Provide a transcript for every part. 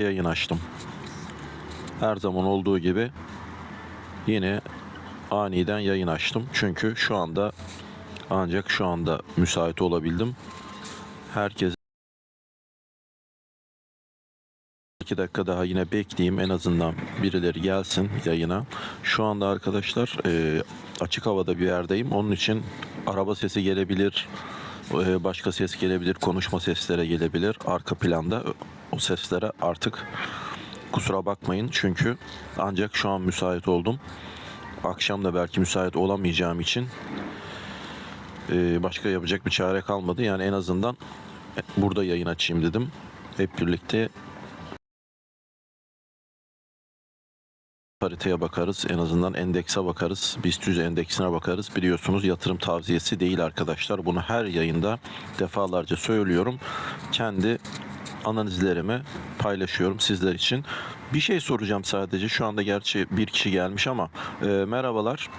yayın açtım. Her zaman olduğu gibi yine aniden yayın açtım. Çünkü şu anda ancak şu anda müsait olabildim. Herkes 2 dakika daha yine bekleyeyim en azından birileri gelsin yayına. Şu anda arkadaşlar e, açık havada bir yerdeyim. Onun için araba sesi gelebilir, e, başka ses gelebilir, konuşma sesleri gelebilir. Arka planda o seslere artık kusura bakmayın çünkü ancak şu an müsait oldum. Akşam da belki müsait olamayacağım için e, başka yapacak bir çare kalmadı. Yani en azından burada yayın açayım dedim. Hep birlikte pariteye bakarız. En azından endekse bakarız. BIST 100 endeksine bakarız. Biliyorsunuz yatırım tavsiyesi değil arkadaşlar. Bunu her yayında defalarca söylüyorum. Kendi analizlerimi paylaşıyorum sizler için. Bir şey soracağım sadece. Şu anda gerçi bir kişi gelmiş ama e, merhabalar.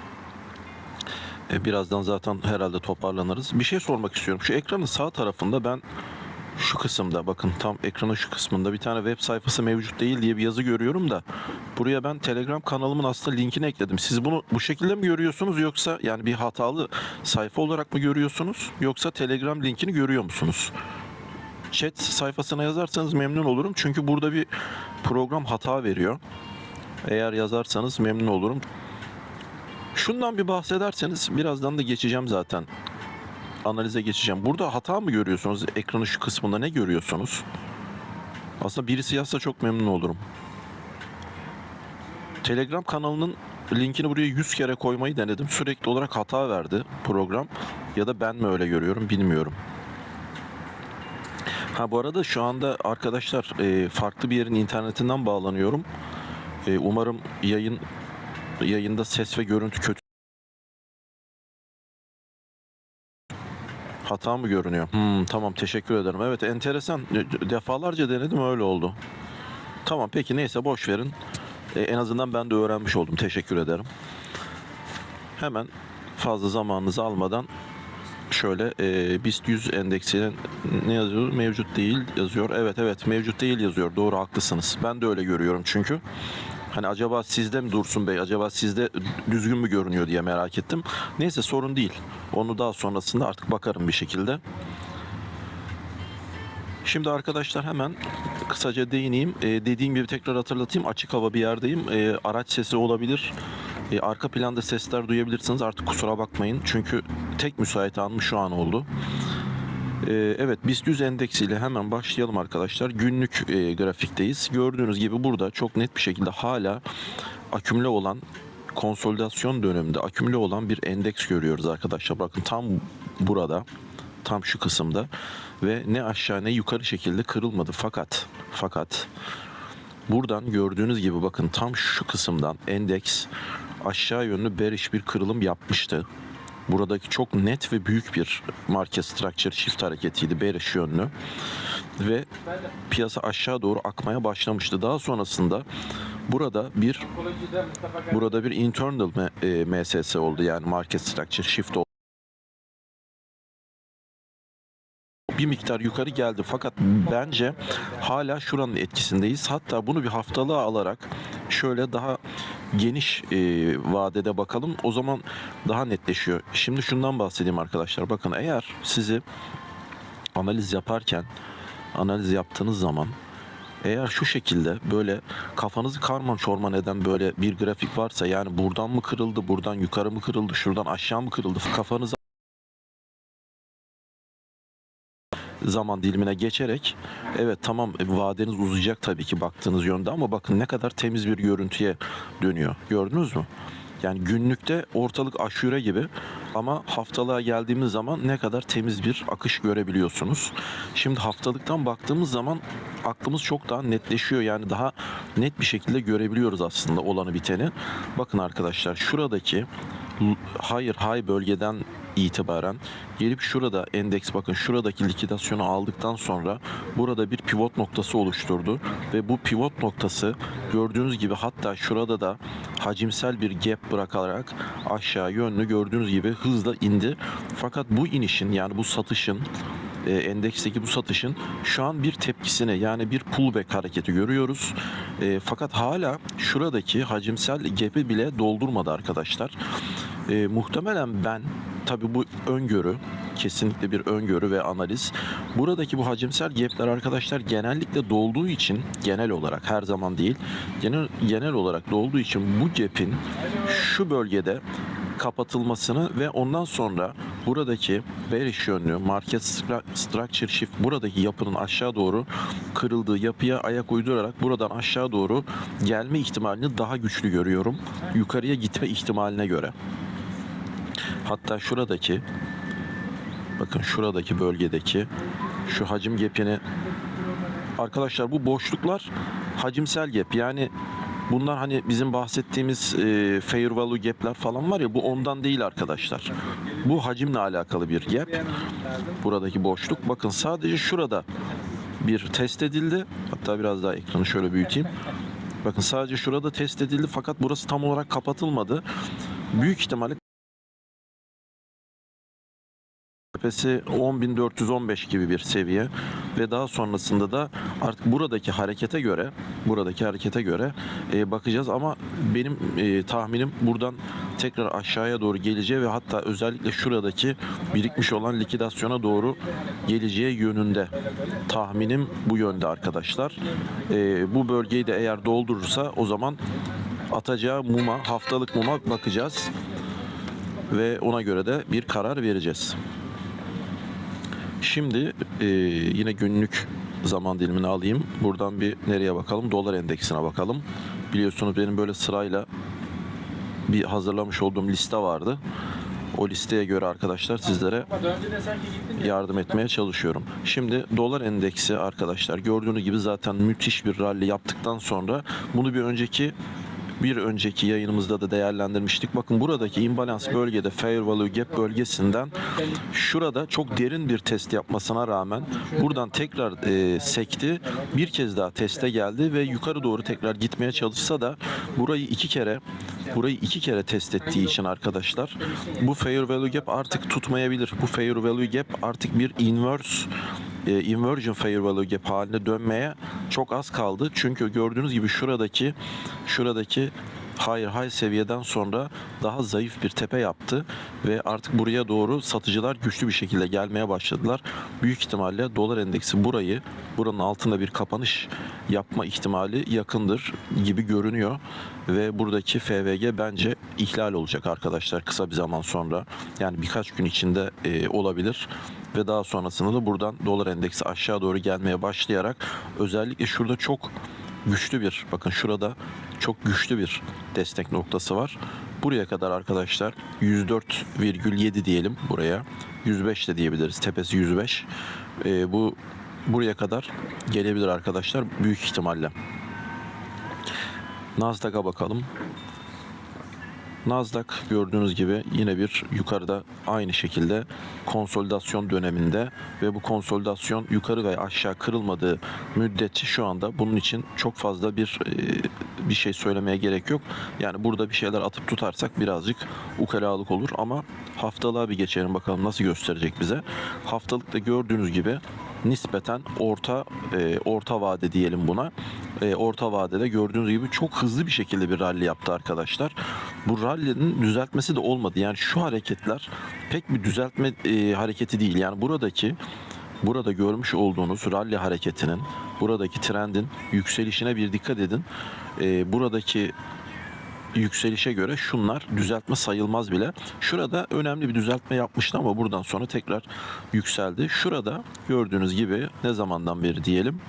E, birazdan zaten herhalde toparlanırız. Bir şey sormak istiyorum. Şu ekranın sağ tarafında ben şu kısımda bakın tam ekranın şu kısmında bir tane web sayfası mevcut değil diye bir yazı görüyorum da buraya ben Telegram kanalımın aslında linkini ekledim. Siz bunu bu şekilde mi görüyorsunuz yoksa yani bir hatalı sayfa olarak mı görüyorsunuz yoksa Telegram linkini görüyor musunuz? Chat sayfasına yazarsanız memnun olurum çünkü burada bir program hata veriyor. Eğer yazarsanız memnun olurum. Şundan bir bahsederseniz birazdan da geçeceğim zaten analize geçeceğim. Burada hata mı görüyorsunuz? Ekranın şu kısmında ne görüyorsunuz? Aslında birisi yazsa çok memnun olurum. Telegram kanalının linkini buraya 100 kere koymayı denedim. Sürekli olarak hata verdi program. Ya da ben mi öyle görüyorum bilmiyorum. Ha bu arada şu anda arkadaşlar e, farklı bir yerin internetinden bağlanıyorum. E, umarım yayın yayında ses ve görüntü kötü Hata mı görünüyor? Hmm, tamam teşekkür ederim. Evet enteresan. E, Defalarca denedim öyle oldu. Tamam peki neyse boş verin. E, en azından ben de öğrenmiş oldum. Teşekkür ederim. Hemen fazla zamanınızı almadan şöyle e, BIST 100 endeksinin ne yazıyor? Mevcut değil yazıyor. Evet evet mevcut değil yazıyor. Doğru haklısınız. Ben de öyle görüyorum çünkü. Hani acaba sizde mi Dursun Bey? Acaba sizde düzgün mü görünüyor diye merak ettim. Neyse sorun değil. Onu daha sonrasında artık bakarım bir şekilde. Şimdi arkadaşlar hemen kısaca değineyim. Ee, dediğim gibi tekrar hatırlatayım. Açık hava bir yerdeyim. Ee, araç sesi olabilir. Ee, arka planda sesler duyabilirsiniz. Artık kusura bakmayın. Çünkü tek müsait anım şu an oldu. Ee, evet BIST 100 endeksiyle hemen başlayalım arkadaşlar. Günlük e, grafikteyiz. Gördüğünüz gibi burada çok net bir şekilde hala akümle olan konsolidasyon döneminde akümle olan bir endeks görüyoruz arkadaşlar. Bakın tam burada tam şu kısımda ve ne aşağı ne yukarı şekilde kırılmadı fakat fakat buradan gördüğünüz gibi bakın tam şu kısımdan endeks aşağı yönlü bearish bir kırılım yapmıştı. Buradaki çok net ve büyük bir market structure shift hareketiydi bearish yönlü ve piyasa aşağı doğru akmaya başlamıştı. Daha sonrasında burada bir burada bir internal M- e, MSS oldu yani market structure shift oldu. bir miktar yukarı geldi fakat bence hala şuranın etkisindeyiz. Hatta bunu bir haftalığa alarak şöyle daha geniş e, vadede bakalım. O zaman daha netleşiyor. Şimdi şundan bahsedeyim arkadaşlar. Bakın eğer sizi analiz yaparken analiz yaptığınız zaman eğer şu şekilde böyle kafanızı karman çorman eden böyle bir grafik varsa yani buradan mı kırıldı, buradan yukarı mı kırıldı, şuradan aşağı mı kırıldı kafanızı zaman dilimine geçerek evet tamam e, vadeniz uzayacak tabii ki baktığınız yönde ama bakın ne kadar temiz bir görüntüye dönüyor. Gördünüz mü? Yani günlükte ortalık aşure gibi ama haftalığa geldiğimiz zaman ne kadar temiz bir akış görebiliyorsunuz. Şimdi haftalıktan baktığımız zaman aklımız çok daha netleşiyor. Yani daha net bir şekilde görebiliyoruz aslında olanı biteni. Bakın arkadaşlar şuradaki hayır high bölgeden itibaren gelip şurada endeks bakın şuradaki likidasyonu aldıktan sonra burada bir pivot noktası oluşturdu ve bu pivot noktası gördüğünüz gibi hatta şurada da hacimsel bir gap bırakarak aşağı yönlü gördüğünüz gibi hızla indi. Fakat bu inişin yani bu satışın e, endeksteki bu satışın şu an bir tepkisini yani bir pullback hareketi görüyoruz. E, fakat hala şuradaki hacimsel gap'i bile doldurmadı arkadaşlar. E, muhtemelen ben tabi bu öngörü kesinlikle bir öngörü ve analiz. Buradaki bu hacimsel gap'ler arkadaşlar genellikle dolduğu için genel olarak her zaman değil genel genel olarak dolduğu için bu gap'in şu bölgede kapatılmasını ve ondan sonra buradaki bearish yönlü market structure shift buradaki yapının aşağı doğru kırıldığı yapıya ayak uydurarak buradan aşağı doğru gelme ihtimalini daha güçlü görüyorum. Yukarıya gitme ihtimaline göre. Hatta şuradaki bakın şuradaki bölgedeki şu hacim gap'ini arkadaşlar bu boşluklar hacimsel gap yani bunlar hani bizim bahsettiğimiz e, fair value falan var ya bu ondan değil arkadaşlar. Bu hacimle alakalı bir gap. Buradaki boşluk bakın sadece şurada bir test edildi. Hatta biraz daha ekranı şöyle büyüteyim. Bakın sadece şurada test edildi fakat burası tam olarak kapatılmadı. Büyük ihtimalle tepesi 10.415 gibi bir seviye ve daha sonrasında da artık buradaki harekete göre buradaki harekete göre e, bakacağız ama benim e, tahminim buradan tekrar aşağıya doğru geleceği ve hatta özellikle şuradaki birikmiş olan likidasyona doğru geleceği yönünde tahminim bu yönde arkadaşlar. E, bu bölgeyi de eğer doldurursa o zaman atacağı muma haftalık muma bakacağız ve ona göre de bir karar vereceğiz. Şimdi e, yine günlük zaman dilimini alayım. Buradan bir nereye bakalım? Dolar endeksine bakalım. Biliyorsunuz benim böyle sırayla bir hazırlamış olduğum liste vardı. O listeye göre arkadaşlar sizlere yardım etmeye çalışıyorum. Şimdi dolar endeksi arkadaşlar gördüğünüz gibi zaten müthiş bir rally yaptıktan sonra bunu bir önceki bir önceki yayınımızda da değerlendirmiştik. Bakın buradaki imbalans bölgede fair value gap bölgesinden şurada çok derin bir test yapmasına rağmen buradan tekrar e, sekti. Bir kez daha teste geldi ve yukarı doğru tekrar gitmeye çalışsa da burayı iki kere burayı iki kere test ettiği için arkadaşlar bu fair value gap artık tutmayabilir. Bu fair value gap artık bir inverse e, inversion value gap haline dönmeye çok az kaldı. Çünkü gördüğünüz gibi şuradaki şuradaki higher high seviyeden sonra daha zayıf bir tepe yaptı ve artık buraya doğru satıcılar güçlü bir şekilde gelmeye başladılar. Büyük ihtimalle dolar endeksi burayı buranın altında bir kapanış yapma ihtimali yakındır gibi görünüyor ve buradaki FVG bence ihlal olacak arkadaşlar kısa bir zaman sonra. Yani birkaç gün içinde e, olabilir ve daha sonrasında da buradan dolar endeksi aşağı doğru gelmeye başlayarak özellikle şurada çok güçlü bir bakın şurada çok güçlü bir destek noktası var. Buraya kadar arkadaşlar 104,7 diyelim buraya. 105 de diyebiliriz. Tepesi 105. Ee, bu buraya kadar gelebilir arkadaşlar büyük ihtimalle. Nasdaq'a bakalım. Nasdaq gördüğünüz gibi yine bir yukarıda aynı şekilde konsolidasyon döneminde ve bu konsolidasyon yukarı ve aşağı kırılmadığı müddetçe şu anda bunun için çok fazla bir e, bir şey söylemeye gerek yok. Yani burada bir şeyler atıp tutarsak birazcık ukalalık olur ama haftalığa bir geçelim bakalım nasıl gösterecek bize. Haftalıkta gördüğünüz gibi nispeten orta e, orta vade diyelim buna. E, orta vadede gördüğünüz gibi çok hızlı bir şekilde bir rally yaptı arkadaşlar. Bu rally'nin düzeltmesi de olmadı. Yani şu hareketler pek bir düzeltme e, hareketi değil. Yani buradaki burada görmüş olduğunuz rally hareketinin buradaki trendin yükselişine bir dikkat edin. E, buradaki yükselişe göre şunlar düzeltme sayılmaz bile. Şurada önemli bir düzeltme yapmıştı ama buradan sonra tekrar yükseldi. Şurada gördüğünüz gibi ne zamandan beri diyelim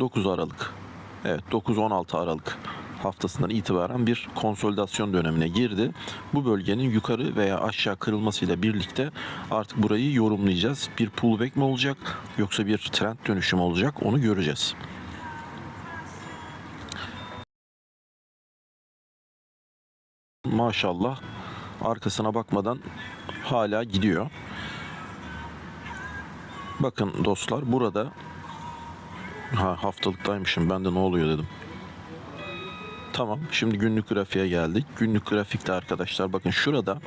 9 Aralık. Evet 9-16 Aralık haftasından itibaren bir konsolidasyon dönemine girdi. Bu bölgenin yukarı veya aşağı kırılmasıyla birlikte artık burayı yorumlayacağız. Bir pullback mi olacak yoksa bir trend dönüşüm olacak onu göreceğiz. Maşallah arkasına bakmadan hala gidiyor. Bakın dostlar burada ha haftalıktaymışım ben de ne oluyor dedim. Tamam şimdi günlük grafiğe geldik. Günlük grafikte arkadaşlar bakın şurada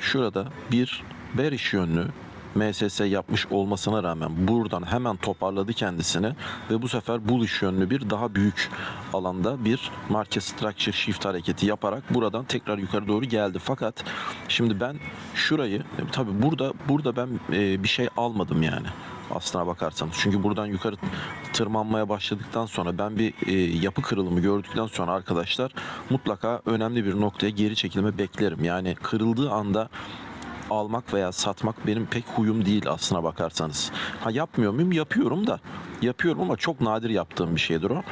şurada bir bearish yönlü MSS yapmış olmasına rağmen buradan hemen toparladı kendisini ve bu sefer bullish yönlü bir daha büyük alanda bir market structure shift hareketi yaparak buradan tekrar yukarı doğru geldi. Fakat şimdi ben şurayı tabi burada burada ben e, bir şey almadım yani aslına bakarsanız. Çünkü buradan yukarı tırmanmaya başladıktan sonra ben bir e, yapı kırılımı gördükten sonra arkadaşlar mutlaka önemli bir noktaya geri çekilme beklerim. Yani kırıldığı anda almak veya satmak benim pek huyum değil aslına bakarsanız. Ha yapmıyor muyum? Yapıyorum da. Yapıyorum ama çok nadir yaptığım bir şeydir o.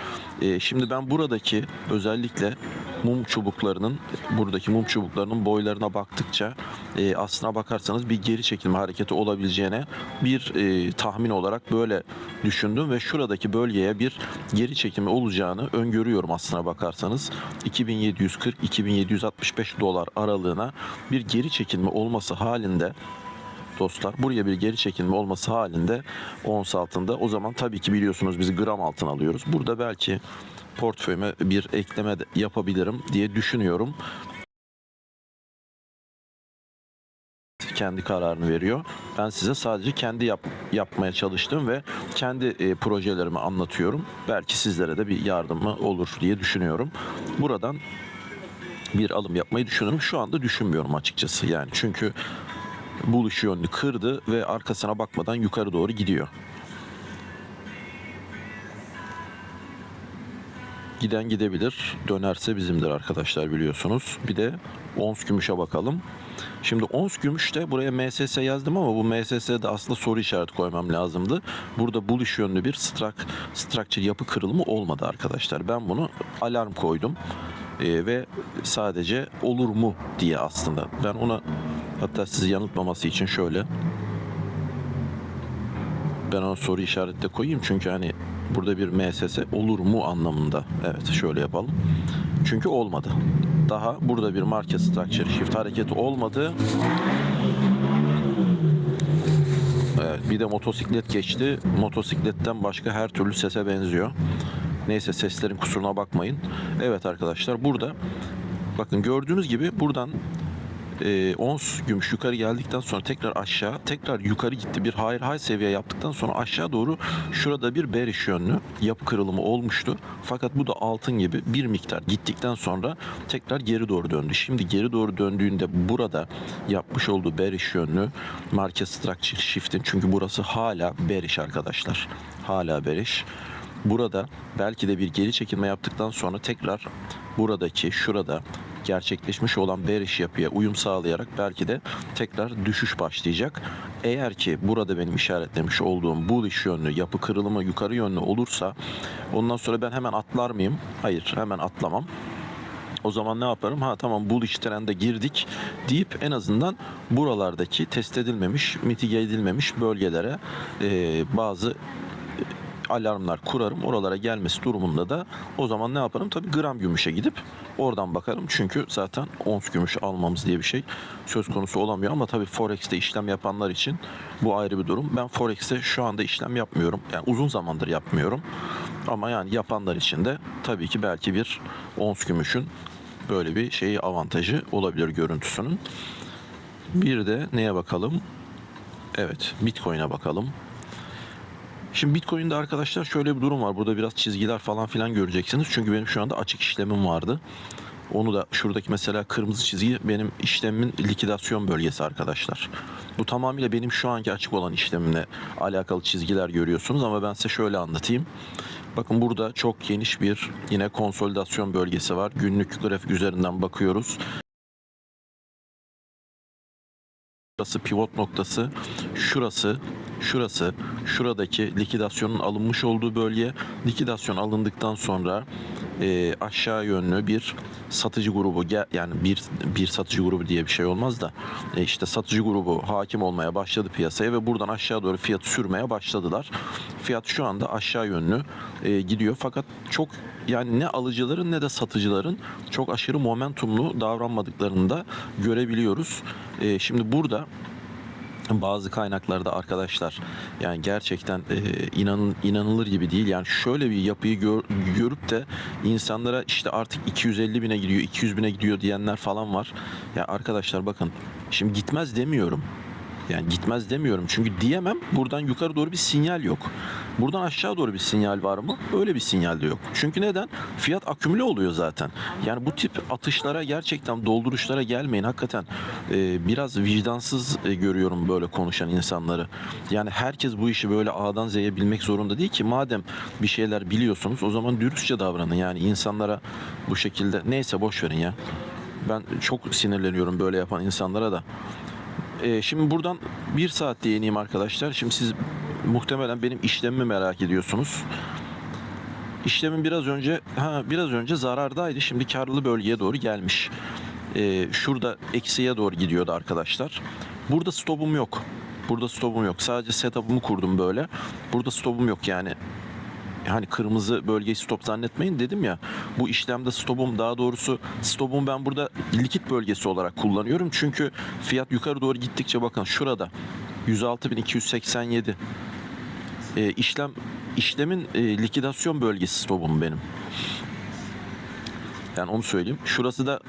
E, şimdi ben buradaki özellikle mum çubuklarının buradaki mum çubuklarının boylarına baktıkça e, aslına bakarsanız bir geri çekilme hareketi olabileceğine bir e, tahmin olarak böyle düşündüm ve şuradaki bölgeye bir geri çekilme olacağını öngörüyorum aslına bakarsanız 2740-2765 dolar aralığına bir geri çekilme olması halinde dostlar buraya bir geri çekilme olması halinde ons altında o zaman tabii ki biliyorsunuz biz gram altın alıyoruz. Burada belki portföyüme bir ekleme yapabilirim diye düşünüyorum. kendi kararını veriyor. Ben size sadece kendi yap, yapmaya çalıştığım ve kendi e, projelerimi anlatıyorum. Belki sizlere de bir yardımı olur diye düşünüyorum. Buradan bir alım yapmayı düşünüyorum. Şu anda düşünmüyorum açıkçası. Yani çünkü buluş yönlü kırdı ve arkasına bakmadan yukarı doğru gidiyor. Giden gidebilir. Dönerse bizimdir arkadaşlar biliyorsunuz. Bir de ons gümüşe bakalım. Şimdi ons gümüşte buraya MSS yazdım ama bu MSS'de aslında soru işareti koymam lazımdı. Burada buluş yönlü bir strak, structure yapı kırılımı olmadı arkadaşlar. Ben bunu alarm koydum. Ee, ve sadece olur mu diye aslında. Ben ona hatta sizi yanıltmaması için şöyle ben ona soru işareti koyayım çünkü hani burada bir MSS olur mu anlamında. Evet şöyle yapalım. Çünkü olmadı. Daha burada bir market structure shift hareketi olmadı. Evet, bir de motosiklet geçti. Motosikletten başka her türlü sese benziyor. Neyse seslerin kusuruna bakmayın. Evet arkadaşlar burada bakın gördüğünüz gibi buradan e, ons gümüş yukarı geldikten sonra tekrar aşağı tekrar yukarı gitti bir high high seviye yaptıktan sonra aşağı doğru şurada bir bearish yönlü yapı kırılımı olmuştu. Fakat bu da altın gibi bir miktar gittikten sonra tekrar geri doğru döndü. Şimdi geri doğru döndüğünde burada yapmış olduğu bearish yönlü market structure shift'in çünkü burası hala bearish arkadaşlar. Hala bearish. Burada belki de bir geri çekilme yaptıktan sonra tekrar buradaki şurada gerçekleşmiş olan bearish yapıya uyum sağlayarak belki de tekrar düşüş başlayacak. Eğer ki burada benim işaretlemiş olduğum bullish yönlü yapı kırılımı yukarı yönlü olursa ondan sonra ben hemen atlar mıyım? Hayır hemen atlamam. O zaman ne yaparım? Ha tamam bullish trend'e girdik deyip en azından buralardaki test edilmemiş, mitige edilmemiş bölgelere e, bazı alarmlar kurarım. Oralara gelmesi durumunda da o zaman ne yaparım? Tabii gram gümüşe gidip oradan bakarım. Çünkü zaten ons gümüş almamız diye bir şey söz konusu olamıyor. Ama tabii Forex'te işlem yapanlar için bu ayrı bir durum. Ben Forex'te şu anda işlem yapmıyorum. Yani uzun zamandır yapmıyorum. Ama yani yapanlar için de tabii ki belki bir ons gümüşün böyle bir şeyi avantajı olabilir görüntüsünün. Bir de neye bakalım? Evet, Bitcoin'e bakalım. Şimdi Bitcoin'de arkadaşlar şöyle bir durum var. Burada biraz çizgiler falan filan göreceksiniz. Çünkü benim şu anda açık işlemim vardı. Onu da şuradaki mesela kırmızı çizgi benim işlemimin likidasyon bölgesi arkadaşlar. Bu tamamıyla benim şu anki açık olan işlemimle alakalı çizgiler görüyorsunuz ama ben size şöyle anlatayım. Bakın burada çok geniş bir yine konsolidasyon bölgesi var. Günlük grafik üzerinden bakıyoruz. Burası pivot noktası. Şurası, şurası, şuradaki likidasyonun alınmış olduğu bölge. Likidasyon alındıktan sonra e, aşağı yönlü bir satıcı grubu yani bir bir satıcı grubu diye bir şey olmaz da e, işte satıcı grubu hakim olmaya başladı piyasaya ve buradan aşağı doğru fiyat sürmeye başladılar. Fiyat şu anda aşağı yönlü e, gidiyor fakat çok yani ne alıcıların ne de satıcıların çok aşırı momentumlu davranmadıklarını da görebiliyoruz. E, şimdi burada bazı kaynaklarda arkadaşlar yani gerçekten e, inanın inanılır gibi değil. Yani şöyle bir yapıyı gör- görüp de insanlara işte artık 250 bine gidiyor, 200 bine gidiyor diyenler falan var. Ya arkadaşlar bakın şimdi gitmez demiyorum. Yani gitmez demiyorum çünkü diyemem. Buradan yukarı doğru bir sinyal yok. Buradan aşağı doğru bir sinyal var mı? Öyle bir sinyal de yok. Çünkü neden? Fiyat akümüle oluyor zaten. Yani bu tip atışlara gerçekten dolduruşlara gelmeyin. Hakikaten e, biraz vicdansız e, görüyorum böyle konuşan insanları. Yani herkes bu işi böyle A'dan Z'ye bilmek zorunda değil ki. Madem bir şeyler biliyorsunuz o zaman dürüstçe davranın. Yani insanlara bu şekilde neyse boş verin ya. Ben çok sinirleniyorum böyle yapan insanlara da. Ee, şimdi buradan bir saat değineyim arkadaşlar. Şimdi siz muhtemelen benim işlemimi merak ediyorsunuz. İşlemin biraz önce ha biraz önce zarardaydı. Şimdi karlı bölgeye doğru gelmiş. Ee, şurada eksiye doğru gidiyordu arkadaşlar. Burada stopum yok. Burada stopum yok. Sadece setup'ımı kurdum böyle. Burada stopum yok yani hani kırmızı bölgeyi stop zannetmeyin dedim ya. Bu işlemde stopum daha doğrusu stopum ben burada likit bölgesi olarak kullanıyorum. Çünkü fiyat yukarı doğru gittikçe bakın şurada 106.287 e, işlem işlemin e, likidasyon bölgesi stopum benim. Yani onu söyleyeyim. Şurası da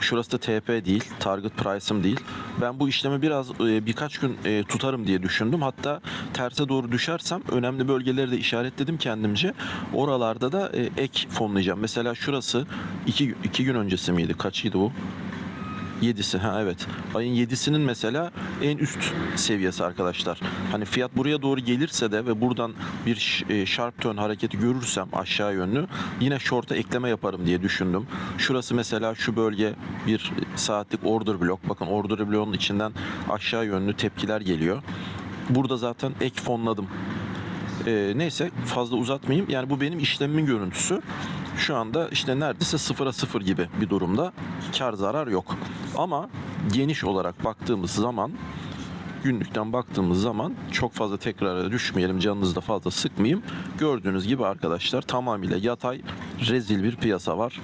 Şurası da TP değil, target price'ım değil. Ben bu işlemi biraz e, birkaç gün e, tutarım diye düşündüm. Hatta terse doğru düşersem önemli bölgeleri de işaretledim kendimce. Oralarda da e, ek fonlayacağım. Mesela şurası iki, iki gün öncesi miydi? Kaçıydı bu? 7'si ha evet. Ayın 7'sinin mesela en üst seviyesi arkadaşlar. Hani fiyat buraya doğru gelirse de ve buradan bir e, sharp turn hareketi görürsem aşağı yönlü yine short'a ekleme yaparım diye düşündüm. Şurası mesela şu bölge bir saatlik order blok. Bakın order bloğun içinden aşağı yönlü tepkiler geliyor. Burada zaten ek fonladım. Ee, neyse fazla uzatmayayım. Yani bu benim işlemimin görüntüsü. Şu anda işte neredeyse sıfıra sıfır gibi bir durumda. Kar zarar yok. Ama geniş olarak baktığımız zaman günlükten baktığımız zaman çok fazla tekrara düşmeyelim canınızı da fazla sıkmayayım. Gördüğünüz gibi arkadaşlar tamamıyla yatay rezil bir piyasa var.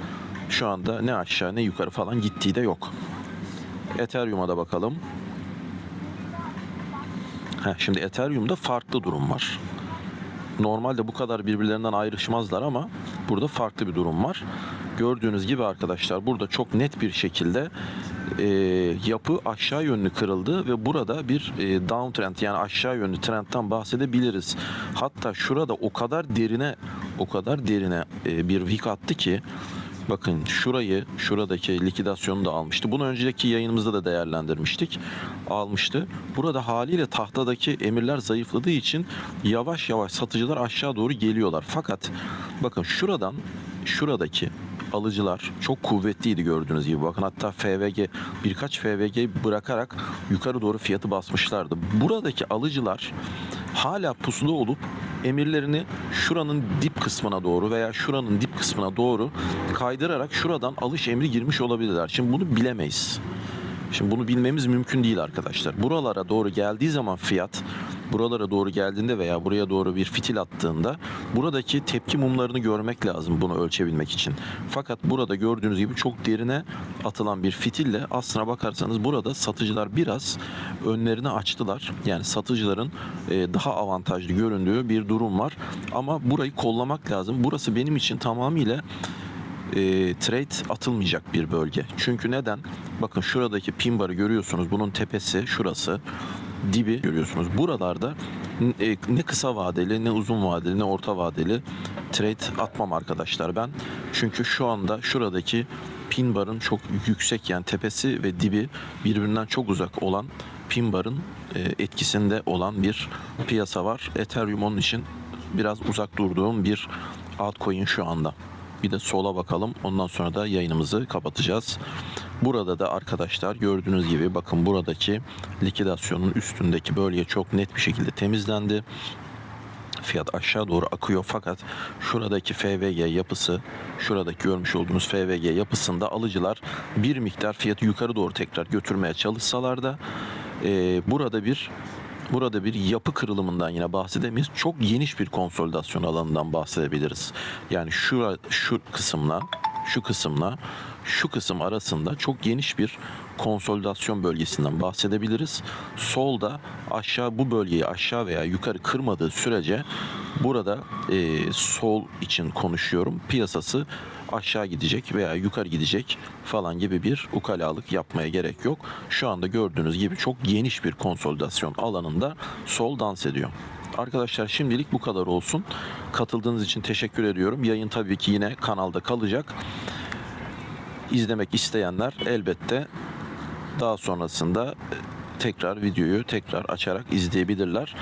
Şu anda ne aşağı ne yukarı falan gittiği de yok. Ethereum'a da bakalım. Heh, şimdi Ethereum'da farklı durum var. Normalde bu kadar birbirlerinden ayrışmazlar ama burada farklı bir durum var. Gördüğünüz gibi arkadaşlar burada çok net bir şekilde e, yapı aşağı yönlü kırıldı ve burada bir e, downtrend yani aşağı yönlü trendten bahsedebiliriz. Hatta şurada o kadar derine o kadar derine e, bir wick attı ki Bakın şurayı, şuradaki likidasyonu da almıştı. Bunu önceki yayınımızda da değerlendirmiştik. Almıştı. Burada haliyle tahtadaki emirler zayıfladığı için yavaş yavaş satıcılar aşağı doğru geliyorlar. Fakat bakın şuradan, şuradaki alıcılar çok kuvvetliydi gördüğünüz gibi. Bakın hatta FVG birkaç FVG bırakarak yukarı doğru fiyatı basmışlardı. Buradaki alıcılar hala pusulu olup emirlerini şuranın dip kısmına doğru veya şuranın dip kısmına doğru kaydırarak şuradan alış emri girmiş olabilirler. Şimdi bunu bilemeyiz. Şimdi bunu bilmemiz mümkün değil arkadaşlar. Buralara doğru geldiği zaman fiyat buralara doğru geldiğinde veya buraya doğru bir fitil attığında buradaki tepki mumlarını görmek lazım bunu ölçebilmek için. Fakat burada gördüğünüz gibi çok derine atılan bir fitille aslına bakarsanız burada satıcılar biraz önlerini açtılar. Yani satıcıların e, daha avantajlı göründüğü bir durum var. Ama burayı kollamak lazım. Burası benim için tamamıyla e, trade atılmayacak bir bölge. Çünkü neden? Bakın şuradaki pin barı görüyorsunuz. Bunun tepesi şurası. Dibi görüyorsunuz. Buralarda e, ne kısa vadeli ne uzun vadeli ne orta vadeli trade atmam arkadaşlar ben. Çünkü şu anda şuradaki pin barın çok yüksek yani tepesi ve dibi birbirinden çok uzak olan pin barın e, etkisinde olan bir piyasa var. Ethereum onun için biraz uzak durduğum bir altcoin şu anda. Bir de sola bakalım. Ondan sonra da yayınımızı kapatacağız. Burada da arkadaşlar gördüğünüz gibi bakın buradaki likidasyonun üstündeki bölge çok net bir şekilde temizlendi. Fiyat aşağı doğru akıyor fakat şuradaki FVG yapısı, şuradaki görmüş olduğunuz FVG yapısında alıcılar bir miktar fiyatı yukarı doğru tekrar götürmeye çalışsalar da e, burada bir Burada bir yapı kırılımından yine bahsedemeyiz. Çok geniş bir konsolidasyon alanından bahsedebiliriz. Yani şu şu kısımla şu kısımla şu kısım arasında çok geniş bir konsolidasyon bölgesinden bahsedebiliriz. Solda aşağı bu bölgeyi aşağı veya yukarı kırmadığı sürece burada e, sol için konuşuyorum. Piyasası aşağı gidecek veya yukarı gidecek falan gibi bir ukalalık yapmaya gerek yok. Şu anda gördüğünüz gibi çok geniş bir konsolidasyon alanında sol dans ediyor. Arkadaşlar şimdilik bu kadar olsun. Katıldığınız için teşekkür ediyorum. Yayın tabii ki yine kanalda kalacak. İzlemek isteyenler elbette daha sonrasında e, tekrar videoyu tekrar açarak izleyebilirler.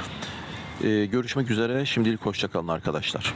Ee, görüşmek üzere. Şimdilik hoşçakalın arkadaşlar.